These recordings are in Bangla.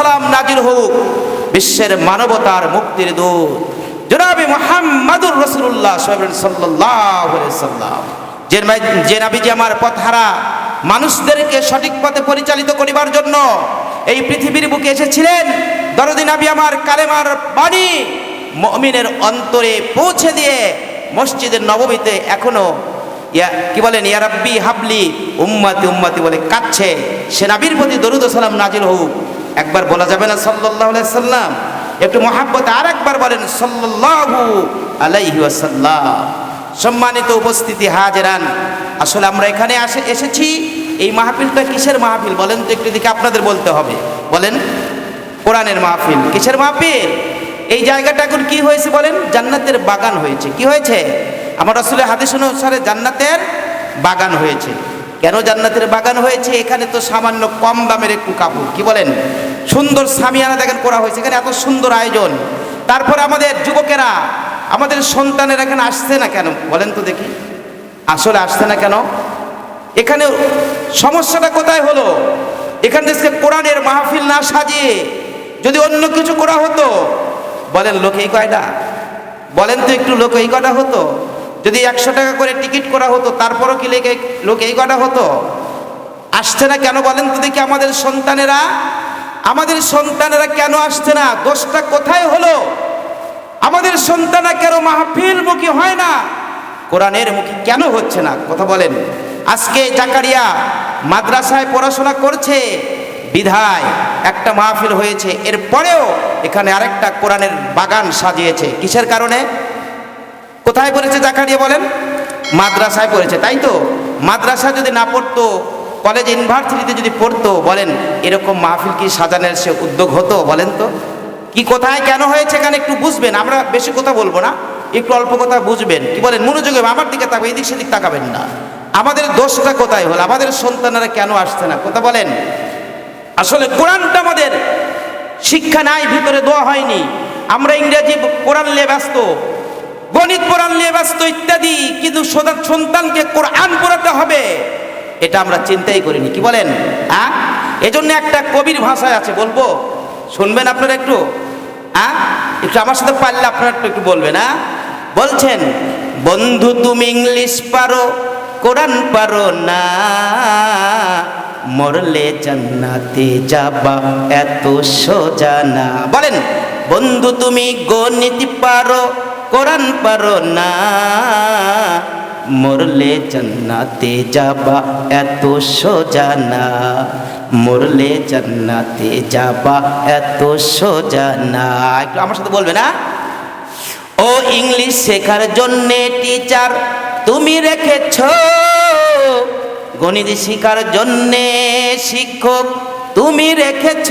সালাম নাজির হোক, বিশ্বের মানবতার মুক্তির দূত। জনাবি মোহাম্মদুর রসুল্লাহ সাল্লাহ সাল্লাম। যে যে নাবিজি আমার পথহারা, মানুষদেরকে সঠিক পথে পরিচালিত করিবার জন্য এই পৃথিবীর বুকে এসেছিলেন। দরদিন নাবি আমার কালেমার বাণী মমিনের অন্তরে পৌঁছে দিয়ে মসজিদের নবমীতে এখনও ইয়া কি বলেন ইয়ারাব্বি হাবলি উম্মাতি উম্মাতি বলে কাচ্ছে সে নাবির প্রতি দরুদ সালাম নাজিল হোক। একবার বলা যাবে না আলাইহি সাল্লাম। একটু মহাব্বত আর একবার বলেন, সাল্লাল্লাহু আলাইহি ওয়াসাল্লাম। সম্মানিত উপস্থিতি হাজেরান, আসলে আমরা এখানে আসে, এসেছি। এই মাহফিলটা কিসের মাহফিল বলেন তো, একটু দিকে আপনাদের বলতে হবে। বলেন, কোরআনের মাহফিল কিসের মাহফিল? এই জায়গাটা এখন কি হয়েছে বলেন? জান্নাতের বাগান হয়েছে। কি হয়েছে? আমার আসলে হাদিস অনুসারে জান্নাতের বাগান হয়েছে। কেন জান্নাতের বাগান হয়েছে? এখানে তো সামান্য কম দামের একটু কাপড়। কি বলেন? সুন্দর সামিয়ানা দেখেন, করা হয়েছে। এখানে এত সুন্দর আয়োজন। তারপর আমাদের যুবকেরা, আমাদের সন্তানের এখানে আসছে না কেন? বলেন তো দেখি। আসলে আসছে না কেন? এখানে সমস্যাটা কোথায় হলো? এখান থেকে কোরআনের মাহফিল না সাজিয়ে যদি অন্য কিছু করা হতো? বলেন, লোক এই কয়টা? বলেন তো একটু, লোক এই কটা হতো? যদি একশো টাকা করে টিকিট করা হতো, তারপরও কি লেগে লোক এই কটা হতো? আসছে না কেন বলেন তো দেখি আমাদের সন্তানেরা? আমাদের সন্তানেরা কেন আসছে না? দোষটা কোথায় হলো? আমাদের সন্তানরা কেন মাহফিল মুখী হয় না? কোরআনের মুখী কেন হচ্ছে না? কথা বলেন। আজকে জাকারিয়া মাদ্রাসায় পড়াশোনা করছে, বিধায় একটা মাহফিল হয়েছে, এরপরেও এখানে আরেকটা কোরআনের বাগান সাজিয়েছে। কিসের কারণে? কোথায় পড়েছে জাকারিয়া বলেন? মাদ্রাসায় পড়েছে, তাই তো? মাদ্রাসা যদি না পড়তো কলেজ ইউনিভার্সিটিতে যদি পড়তো, বলেন, এরকম মাহফিল কি সাজানোর সে উদ্যোগ হতো, বলেন তো? কি কোথায়, কেন হয়েছে, এখানে একটু বুঝবেন, আমরা বেশি কথা বলব না, একটু অল্প কথা বুঝবেন। কি বলেন, মনোযোগে আমার দিকে তাকাবেন, এদিক সেদিক তাকাবেন না। আমাদের দোষটা কোথায় হলো? আমাদের সন্তানেরা কেন আসছে না? কথা বলেন। আসলে কোরআনটা আমাদের শিক্ষা নাই, ভিতরে দেওয়া হয়নি। আমরা ইংরেজি কোরআন নিয়ে ব্যস্ত। গণিত কোরআন নিয়ে ব্যস্ত ইত্যাদি, কিন্তু সদা- সন্তানকে কোরআন পড়াতে হবে, এটা আমরা চিন্তাই করিনি। কি বলেন? হ্যাঁ এজন্য একটা কবির ভাষায় আছে, বলব? শুনবেন আপনারা একটু? হ্যাঁ একটু আমার সাথে পারলে আপনারা একটু বলবেন হ্যাঁ বলছেন, বন্ধু, তুমি ইংলিশ পারো, কোরআন পারো না, মরলে জান্নাতে যাবা এত সোজা না। বলেন, বন্ধু, তুমি গণিত পারো কোরআন পারো না। মরলে জান্নাতে যাবা, এত সোজা না। মরলে জান্নাতে যাবা, এত সোজা না। একটু আমার সাথে বলবে না? ও ইংলিশ শেখার জন্যে টিচার তুমি রেখেছ। গণিত শিখার জন্যে শিক্ষক, তুমি রেখেছ।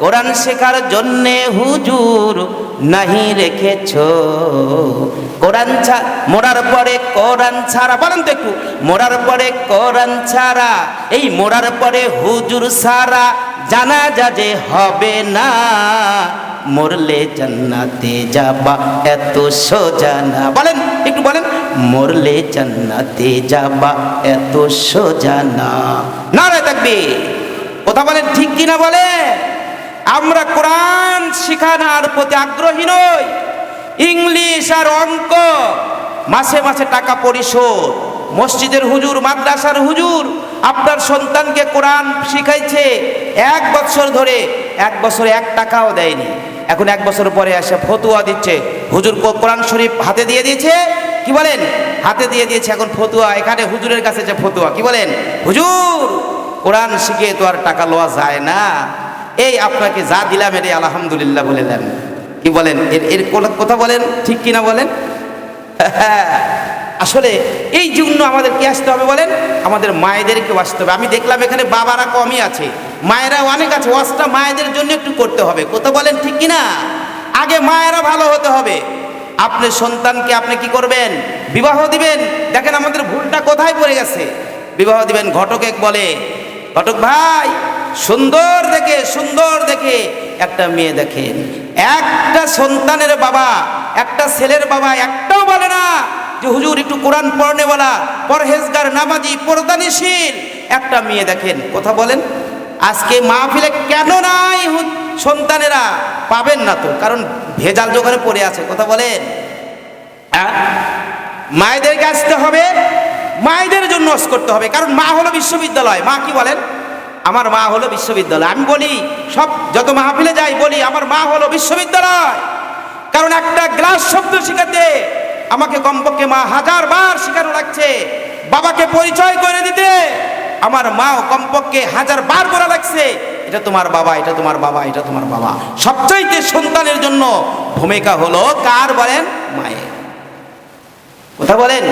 কোরআন শেখার জন্যে হুজুর নাহি রেখেছ। কোরআন ছাড়া মোরার পরে কোরআন ছাড়া, বলেন তো একটু মোরার পরে কোরআন ছাড়া, এই মোরার পরে হুজুর সারা জানা যা যে হবে না, মরলে জান্নাতে যাবা এত সোজা না। বলেন, একটু বলেন, মরলে জান্নাতে যাবা এত সোজা না। না থাকবে কথা বলেন ঠিক কিনা বলে আমরা কোরআন শিখানোর প্রতি আগ্রহী নই। ইংলিশ আর অঙ্ক, মাসে মাসে টাকা পরিশোধ, মসজিদের হুজুর, মাদ্রাসার হুজুর, আপনার সন্তানকে কোরআন শিখাইছে এক বছর ধরে, এক বছরে এক টাকাও দেয়নি। এখন এক বছর পরে এসে ফতুয়া দিচ্ছে। হুজুর কোরআন শরীফ হাতে দিয়ে দিয়েছে? কি বলেন? হাতে দিয়ে দিয়েছে এখন ফতুয়া। এখানে হুজুরের কাছে যে ফতুয়া, কি বলেন? হুজুর, কোরআন শিখে তো আর টাকা লওয়া যায় না। এই আপনাকে যা দিলাম এর আলহামদুলিল্লাহ বলে দেন। কি বলেন? এর এর কথা বলেন? ঠিক কিনা বলেন? আসলে এই জন্য আমাদের কি আসতে হবে বলেন? আমাদের মায়েদেরকেও আসতে হবে। আমি দেখলাম এখানে বাবারা কমই আছে। মায়েরা অনেক আছে। ওয়াজটা মায়েদের জন্য একটু করতে হবে। কথা বলেন ঠিক কিনা? আগে মায়েরা ভালো হতে হবে। আপনি সন্তানকে আপনি কি করবেন? বিবাহ দিবেন। দেখেন আমাদের ভুলটা কোথায় পড়ে গেছে? বিবাহ দিবেন ঘটকে বলে। ঘটক ভাই সুন্দর দেখে সুন্দর দেখে একটা মেয়ে দেখেন। একটা সন্তানের বাবা, একটা ছেলের বাবা একটাও বলে না যে, হুজুর, একটু কোরআন পড়নেওয়ালা পরহেজগার, নামাজি, পরদানিশীল। একটা মেয়ে দেখেন, কথা বলেন। আজকে মাহফিলে কেন নাই সন্তানেরা? পাবেন না তো, কারণ ভেজাল দোকানে পড়ে আছে, কথা বলেন। হ্যাঁ? মায়েদেরকে আসতে হবে, মায়েদের জন্য করতে হবে, কারণ মা হলো বিশ্ববিদ্যালয়। মা কি বলেন? আমার মা হলো বিশ্ববিদ্যালয়। আমি বলি, সব যত মাহফিলে যাই, বলি, আমার মা হলো বিশ্ববিদ্যালয়। কারণ একটা গ্লাস শব্দ শেখাতে আমাকে কমপক্ষে মা হাজার বার শেখানো লাগছে। বাবাকে পরিচয় করে দিতে আমার মাও কমপক্ষে হাজার বার বলা লাগছে। এটা তোমার বাবা, এটা তোমার বাবা, এটা তোমার বাবা। সবচাইতে সন্তানের জন্য ভূমিকা হলো কার বলেন? মায়ের। কথা বলেন?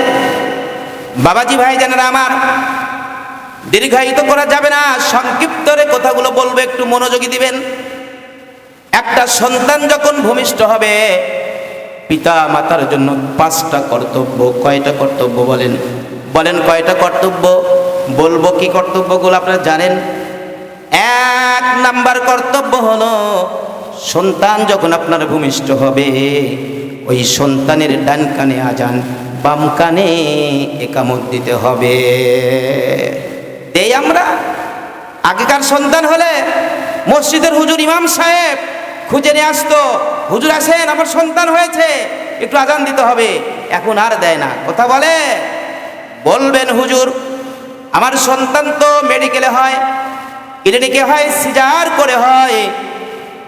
বাবাজি ভাই জানেন আমার দীর্ঘায়িত করা যাবে না। সংক্ষিপ্তরে কথাগুলো বলব, একটু মনোযোগী দিবেন। একটা সন্তান যখন ভূমিষ্ঠ হবে পিতা মাতার জন্য পাঁচটা কর্তব্য, কয়টা কর্তব্য বলেন? বলেন কয়টা কর্তব্য? বলব কি কর্তব্যগুলো আপনারা জানেন? এক নাম্বার কর্তব্য হলো, সন্তান যখন আপনার ভূমিষ্ঠ হবে, ওই সন্তানের ডান কানে আজান, বাম কানে একামত দিতে হবে। দেই আমরা। আগেকার সন্তান হলে মসজিদের হুজুর ইমাম সাহেব খুঁজে নিয়ে আসতো, হুজুর আসেন, আমার সন্তান হয়েছে, একটু আজান দিতে হবে। এখন আর দেয় না। কথা বলে? বলবেন হুজুর, আমার সন্তান তো মেডিকেলে হয়, ক্লিনিকে হয়, সিজার করে হয়।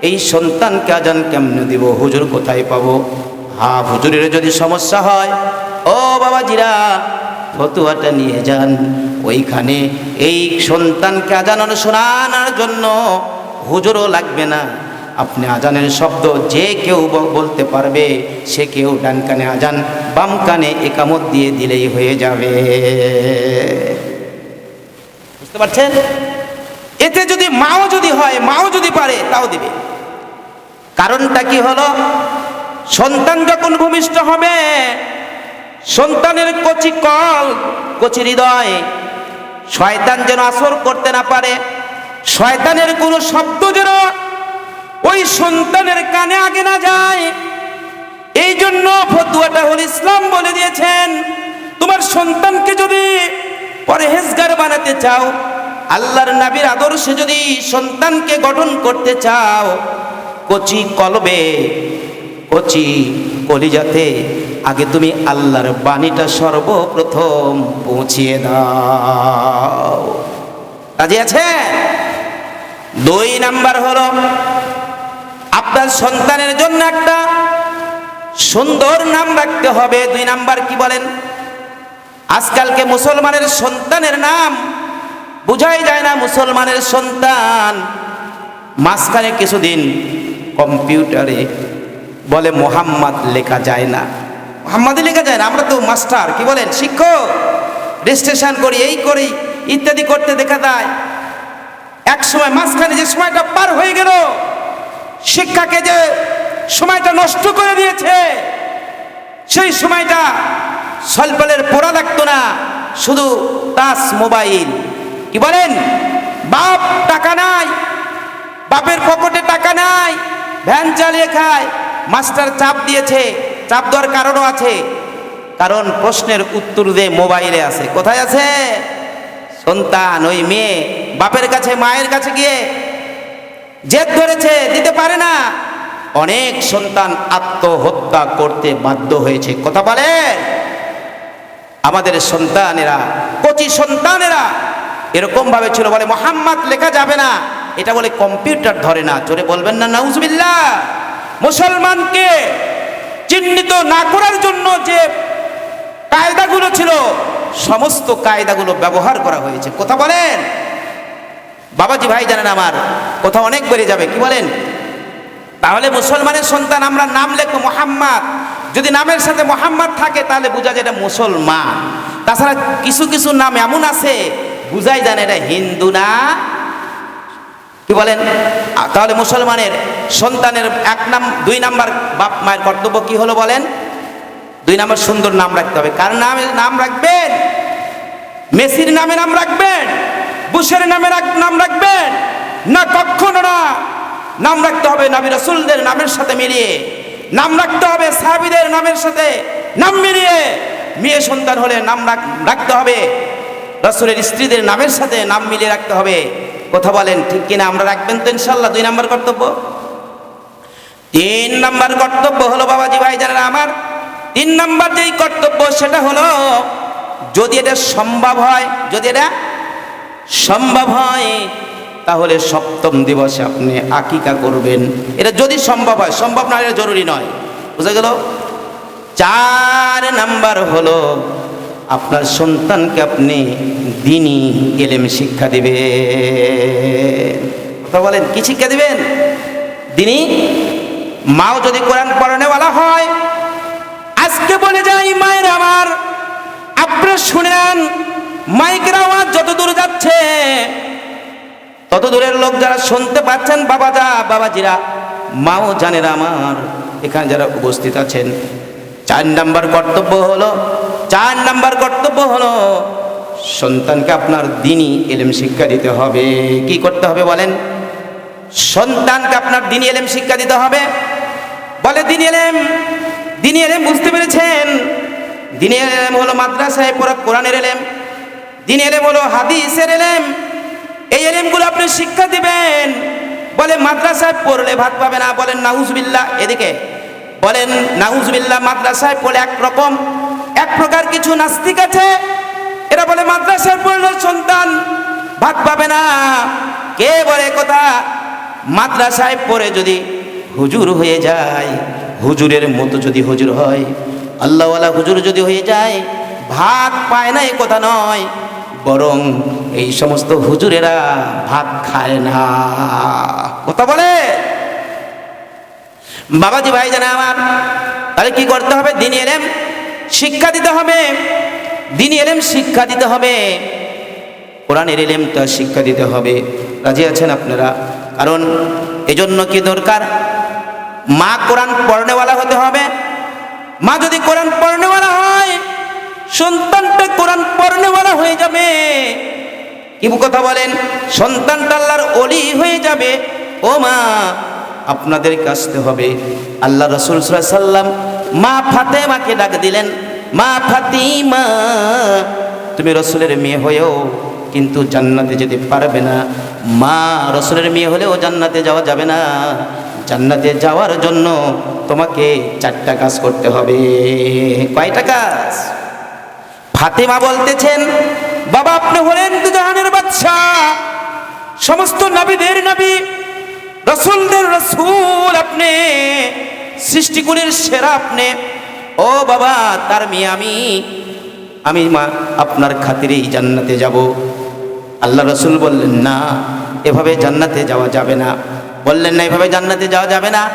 এই সন্তানকে আজান কেমনে দিব? হুজুর কোথায় পাবো? হা, হুজুরের যদি সমস্যা হয়, ও বাবাজিরা, ফতুয়াটা নিয়ে যান। ওইখানে এই সন্তানকে আজান শোনানোর জন্য হুজুরও লাগবে না। আপনি আজানের শব্দ যে কেউ বলতে পারবে, সে কেউ ডান কানে আজান, বাম কানে একামত দিয়ে দিলেই হয়ে যাবে। বুঝতে পারছেন? এতে যদি মাও যদি হয়, মাও যদি পারে, তাও দিবে। কারণটা কি হলো? সন্তান যখন ভূমিষ্ঠ হবে, সন্তানের কচি কল, কচি হৃদয় শয়তান যেন আসর করতে না পারে, শয়তানের কোনো শব্দ যেন ওই সন্তানের কানে আগে না যায়। এই জন্য ফতুয়াটা হল ইসলাম বলে দিয়েছেন, তোমার সন্তানকে যদি পরহেজগার বানাতে চাও, আল্লাহর নাবির আদর্শে যদি সন্তানকে গঠন করতে চাও, কচি কলবে, কচি কলিজাতে আগে তুমি আল্লাহর বাণীটা সর্বপ্রথম পৌঁছিয়ে দাও। রাজি আছে? দুই নাম্বার হলো, আপনার সন্তানের জন্য একটা সুন্দর নাম রাখতে হবে। দুই নাম্বার কি বলেন? আজকালকে মুসলমানের সন্তানের নাম বুঝাই যায় না মুসলমানের সন্তান। মাঝখানে কিছুদিন কম্পিউটারে বলে মোহাম্মদ লেখা যায় না। মোহাম্মদই লেখা যায় না, আমরা তো মাস্টার, কি বলেন? শিক্ষক, রেজিস্ট্রেশন করি, এই করি, ইত্যাদি করতে দেখা যায়। এক সময় মাঝখানে যে সময়টা পার হয়ে গেল, শিক্ষাকে যে সময়টা নষ্ট করে দিয়েছে, সেই সময়টা সলপলের পড়া লাগতো না, শুধু টাচ মোবাইল। কি বলেন? বাপ টাকা নাই, বাপের পকেটে টাকা নাই, ভ্যান চালিয়ে খায়, মাস্টার চাপ দিয়েছে। চাপ দেওয়ার কারণও আছে। কারণ প্রশ্নের উত্তর দিয়ে মোবাইলে আছে। কোথায় আছে? সন্তান, ওই মেয়ে, বাপের কাছে, মায়ের কাছে গিয়ে জেদ ধরেছে, দিতে পারে না। অনেক সন্তান আত্মহত্যা করতে বাধ্য হয়েছে। কথা বলে আমাদের সন্তানেরা, কচি সন্তানেরা এরকম ভাবে ছিল বলে মোহাম্মদ লেখা যাবে না। এটা বলে কম্পিউটার ধরে না। জোরে বলবেন না, নাউজবিল্লাহ। মুসলমানকে চিহ্নিত না করার জন্য যে কায়দাগুলো ছিল, সমস্ত কায়দাগুলো ব্যবহার করা হয়েছে। কথা বলেন? বাবাজি ভাই জানেন আমার, কথা অনেক বেড়ে যাবে, কি বলেন? তাহলে মুসলমানের সন্তান, আমরা নাম লেখো মোহাম্মদ। যদি নামের সাথে মোহাম্মদ থাকে, তাহলে বোঝা যায় এটা মুসলমান। তাছাড়া কিছু কিছু নাম এমন আছে, বুঝাই জানে এটা হিন্দু না কি বলেন? তাহলে মুসলমানের সন্তানের এক নাম, দুই নাম্বার বাপ মায়ের কর্তব্য কি হলো বলেন? দুই নাম্বার সুন্দর নাম রাখতে হবে। কার নামে নাম রাখবেন? মেসির নামে নাম রাখবেন? বুশের নামে নাম রাখবেন? না, কখনো না। নাম রাখতে হবে নবী রসুলদের নামের সাথে মিলিয়ে। নাম রাখতে হবে সাহাবিদের নামের সাথে নাম মিলিয়ে। মেয়ে সন্তান হলে নাম রাখ- রাখতে হবে। রসুলের স্ত্রীদের নামের সাথে নাম মিলিয়ে রাখতে হবে। কথা বলেন, ঠিক কিনা? আমরা রাখবেন তো ইনশাল্লাহ দুই নাম্বার কর্তব্য? তিন নাম্বার কর্তব্য হলো, বাবাজি ভাই জানেন আমার, তিন নাম্বার যেই কর্তব্য, সেটা হলো, যদি এটা সম্ভব হয়, যদি এটা সম্ভব হয়, তাহলে সপ্তম দিবসে আপনি আকিকা করবেন। এটা যদি সম্ভব হয়, সম্ভব না এটা জরুরি নয়। বুঝা গেল? চার নাম্বার হলো আপনার সন্তানকে আপনি দিনই এলেম শিক্ষা দিবেন। কথা বলেন, কি শিক্ষা দিবেন? দিনই? মাও যদি কোরআন পড়ানেওয়ালা হয়, আজকে বলে যাই মায়ের আমার আপনারা শুনেন মাইকের আওয়াজ যত দূর যাচ্ছে, তত দূরের লোক যারা শুনতে পাচ্ছেন, বাবা বাবাজা বাবাজিরা, মাও জানেন আমার, এখানে যারা উপস্থিত আছেন। চার নাম্বার কর্তব্য হলো চার নাম্বার কর্তব্য হলো সন্তানকে আপনার দিনই এলেম শিক্ষা দিতে হবে। কি করতে হবে বলেন? সন্তানকে আপনার দিনই এলেম শিক্ষা দিতে হবে। বলে, দিন এলেম দিন এলেম বুঝতে পেরেছেন? দিনী এলেম হলো মাদ্রাসায় পড়া কোরআনের এলেম, দিন এলেম হলো হাদিসের এলেম। এই এলেমগুলো আপনি শিক্ষা দিবেন। বলে, মাদ্রাসায় পড়লে ভাত পাবে না। বলেন নাউজবিল্লা এদিকে, বলেন নাউজবিল্লা মাদ্রাসায় পড়লে একরকম এক প্রকার কিছু নাস্তিক আছে। এরা বলে মাদ্রাসায় পড়লে সন্তান ভাত পাবে না। কে বলে কথা? মাদ্রাসায় পড়ে যদি হুজুর হয়ে যায়, হুজুরের মতো যদি হুজুর হয়, আল্লাহওয়ালা হুজুর যদি হয়ে যায় ভাত পায় না এ কথা নয়, বরং এই সমস্ত হুজুরেরা ভাত খায় না। কথা বলে? বাবাজি ভাই জানে আমার, তাহলে কি করতে হবে? দিনী এলেম শিক্ষা দিতে হবে। দিনী এলেম শিক্ষা দিতে হবে। কোরআনের এলেমটা শিক্ষা দিতে হবে। রাজি আছেন আপনারা? কারণ এজন্য কি দরকার? মা কোরআন পড়নেওয়ালা হতে হবে। মা যদি কোরআন পড়নেওয়ালা হয়, সন্তানটা কোরআন পড়নেওয়ালা হয়ে যাবে। কি কথা বলেন? সন্তানটা আল্লাহর অলি হয়ে যাবে। ও মা, আপনাদেরকে আসতে হবে। আল্লাহ রসুল সাল্লাম মা ফাতেমাকে ডাক দিলেন, মা ফাতিমা, তুমি রসুলের মেয়ে হয়েও কিন্তু জান্নাতে যেতে পারবে না। মা রসুলের মেয়ে হলেও জান্নাতে যাওয়া যাবে না। জান্নাতে যাওয়ার জন্য তোমাকে চারটা কাজ করতে হবে। কয়টা কাজ? ফাতেমা বলতেছেন, বাবা, আপনি হলেন দুজাহানের বাচ্চা সমস্ত নবীদের নবী, রসুলদের রসুল আপনি। সৃষ্টিগুলির সেরা আপনি। ও বাবা, তার মেয়ে আমি। আমি মা, আপনার খাতিরেই জান্নাতে যাব। আল্লাহ রসুল বললেন, না, এভাবে জান্নাতে যাওয়া যাবে না। বললেন, না, এভাবে জান্নাতে যাওয়া যাবে না।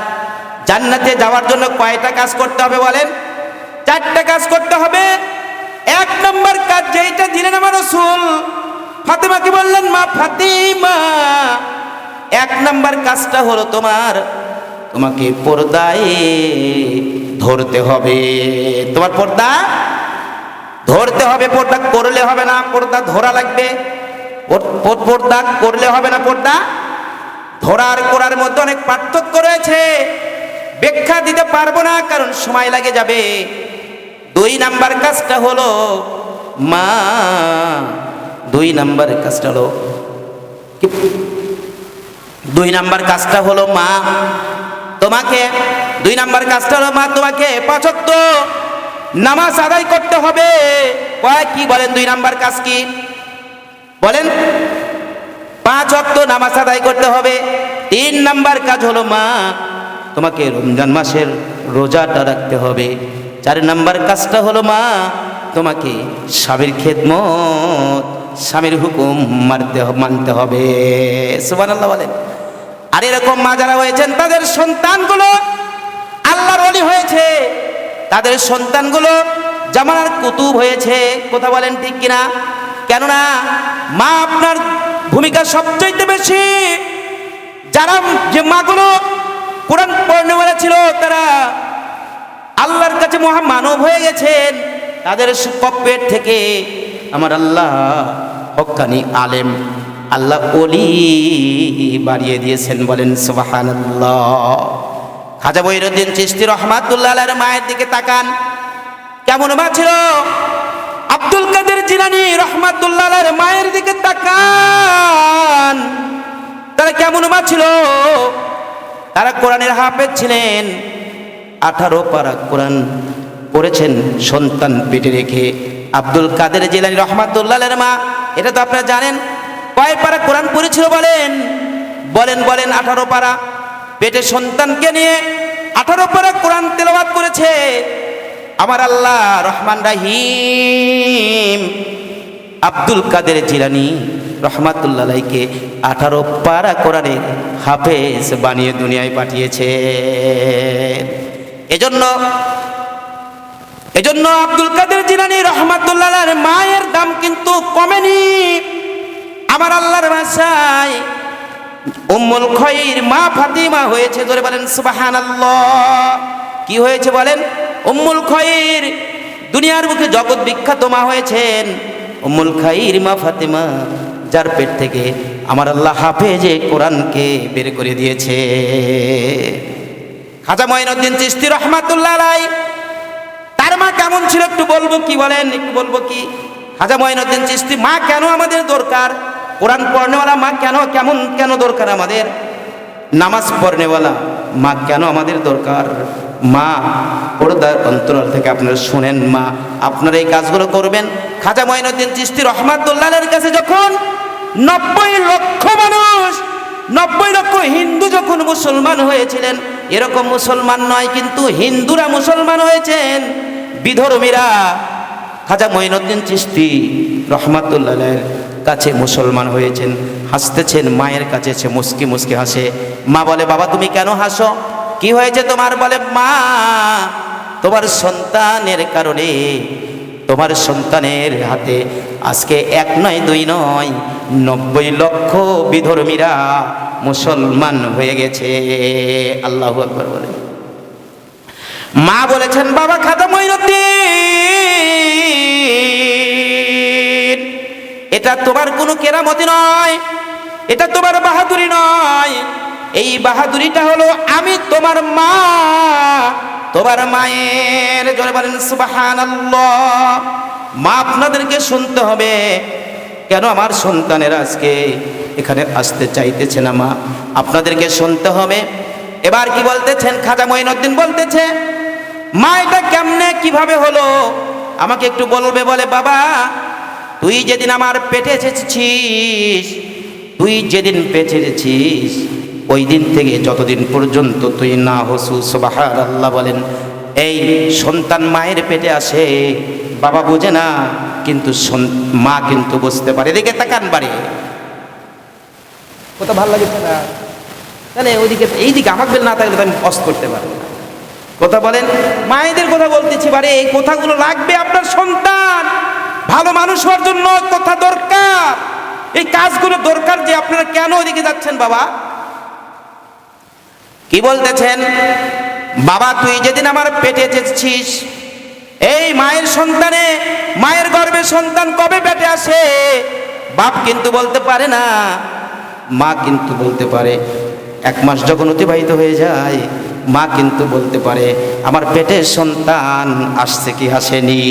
জান্নাতে যাওয়ার জন্য কয়টা কাজ করতে হবে বলেন? চারটা কাজ করতে হবে। এক নম্বর কাজ যেইটা দিলেন আমার রসুল, ফাতেমাকে বললেন, মা ফাতিমা, এক নম্বর কাজটা হলো তোমার তোমাকে পর্দায় ধরতে হবে। তোমার পর্দা? ধরতে হবে, পর্দা করলে হবে না, পর্দা ধরা লাগবে। পর- পর- পর্দা করলে হবে না, পর্দা? ধরার করার মধ্যে অনেক পার্থক্য রয়েছে। ব্যাখ্যা দিতে পারব না, কারণ সময় লাগে যাবে। দুই নাম্বার কাজটা হলো, মা, দুই নাম্বার কাজটা হলো দুই নাম্বার কাজটা হলো মা তোমাকে, দুই নাম্বার কাজটা হলো, মা, তোমাকে পাঁচত্ব নামাজ আদায় করতে হবে। কয়, কি বলেন দুই নাম্বার কাজ কি? বলেন পাঁচ অক্ত নামাজ আদায় করতে হবে। তিন নাম্বার কাজ হলো, মা, তোমাকে রমজান মাসের রোজাটা রাখতে হবে। চার নাম্বার কাজটা হলো, মা, তোমাকে স্বামীর খেদমত, স্বামীর হুকুম মারতে মানতে হবে। সুবান আল্লাহ বলেন। আর এরকম মা যারা হয়েছেন, তাদের সন্তানগুলো আল্লাহর অলি হয়েছে। তাদের সন্তানগুলো জামানার কুতুব হয়েছে। কথা বলেন ঠিক কিনা? কেননা মা আপনার ভূমিকা সবচাইতে বেশি। যারা যে মাগুলো কোরআন পড়নেওয়ালা ছিল তারা আল্লাহর কাছে মহা মানব হয়ে গেছেন। তাদের কপ্পের থেকে আমার আল্লাহ হক্কানি আলেম। আল্লাহ অলি বাড়িয়ে দিয়েছেন, বলেন সুবাহান খাজা বৈরুদ্দিন চিস্তি রহমাতুল্লাহ মায়ের দিকে তাকান। কেমন মা ছিল? আব্দুল কাদের জিলানি রহমাতুল্লাহ মায়ের দিকে তাকান। তারা কেমন মা ছিল? তারা কোরআনের হাফেজ ছিলেন। আঠারো পারা কোরআন পড়েছেন সন্তান পেটে রেখে। আব্দুল কাদের জিলানি রহমাতুল্লাহের মা, এটা তো আপনারা জানেন কয় পারা কোরআন পড়েছিল বলেন বলেন বলেন, আঠারো পারা পেটে সন্তানকে নিয়ে আঠারো পারা কোরআন তেলাওয়াত করেছে। আমার আল্লাহ রহমান রাহিম আব্দুল কাদের জিলানি রহমাতুল্লাহকে আঠারো পারা কোরআনের হাফেজ বানিয়ে দুনিয়ায় পাঠিয়েছে। এজন্য এজন্য আব্দুল কাদের জিলানি রহমাতুল্লাহর মায়ের দাম কিন্তু কমেনি। আমার আল্লাহর ভাষায় উম্মুল খৈর, মা ফাতিমা হয়েছে। ধরে বলেন, সুবহানাল্লাহ। কি হয়েছে বলেন? উম্মুল খৈর, দুনিয়ার মুখে জগৎ বিখ্যাত মা হয়েছেন। উম্মুল খাইর মা ফাতিমা, যার পেট থেকে আমার আল্লাহ হাফেজে কোরআনকে বের করে দিয়েছে। খাজা মঈনুদ্দিন চিস্তি রহমাতুল্লাহ আলাই তার মা কেমন ছিল একটু বলব কি বলেন? একটু বলব কি? খাজা মঈনুদ্দিন চিস্তি মা কেন আমাদের দরকার? কোরআন পড়নেওয়ালা মা কেন, কেমন, কেন দরকার আমাদের? নামাজ পড়নেওয়ালা মা কেন আমাদের দরকার? মা, পর্দার অন্তরাল থেকে আপনারা শুনেন, মা, আপনারা এই কাজগুলো করবেন। খাজা মঈনুদ্দিন চিস্তি রহমাতুল্লাহের কাছে যখন নব্বই লক্ষ মানুষ, নব্বই লক্ষ হিন্দু যখন মুসলমান হয়েছিলেন, এরকম মুসলমান নয়, কিন্তু হিন্দুরা মুসলমান হয়েছেন। বিধর্মীরা, খাজা মঈনুদ্দিন চিস্তি রহমাতুল্লাহের কাছে মুসলমান হয়েছেন, হাসতেছেন, মায়ের কাছে সে মুস্কি মুস্কি হাসে। মা বলে, বাবা, তুমি কেন হাসো? কি হয়েছে তোমার? বলে, মা, তোমার সন্তানের কারণে, তোমার সন্তানের হাতে আজকে এক নয়, দুই নয়, নব্বই লক্ষ বিধর্মীরা মুসলমান হয়ে গেছে। আল্লাহ আকবর বলে। মা বলেছেন, বাবা খাদা মঈনুদ্দিন এটা তোমার কোনো কেরামতি নয়, এটা তোমার বাহাদুরি নয়। এই বাহাদুরিটা হলো আমি তোমার মা, তোমার মায়ের জোরে বলেন, সুবহানাল্লাহ। মা আপনাদেরকে শুনতে হবে। কেন আমার সন্তানের আজকে এখানে আসতে চাইতেছে না মা? আপনাদেরকে শুনতে হবে। এবার কি বলতেছেন? খাজা মঈনুদ্দিন বলতেছে, মা, এটা কেমনে, কীভাবে হলো? আমাকে একটু বলবে বলে, বাবা তুই যেদিন আমার পেটে এসেছিস, তুই যেদিন পেটে এসেছিস, ওই দিন থেকে যতদিন পর্যন্ত তুই না হসু সুবাহার আল্লাহ বলেন, এই সন্তান মায়ের পেটে আসে, বাবা বোঝে না, কিন্তু মা কিন্তু বুঝতে পারে। এদিকে তাকান বাড়ি। কোথা ভালো লাগছে না তাহলে ওইদিকে, এইদিকে আমাকে না থাকলে তো আমি অস করতে পারব কথা বলেন, মায়েদের কথা বলতেছি বারে এই কথাগুলো লাগবে আপনার সন্তান। ভালো মানুষ হওয়ার জন্য কথা দরকার। এই কাজগুলো দরকার যে আপনারা কেন ওইদিকে যাচ্ছেন বাবা? কি বলতেছেন? বাবা, তুই যেদিন আমার পেটে এসেছিস, এই মায়ের সন্তানে, মায়ের গর্ভে সন্তান কবে পেটে আসে? বাপ কিন্তু বলতে পারে না, মা কিন্তু বলতে পারে। এক মাস যখন অতিবাহিত হয়ে যায়, মা কিন্তু বলতে পারে, আমার পেটের সন্তান আসছে কি আসেনি?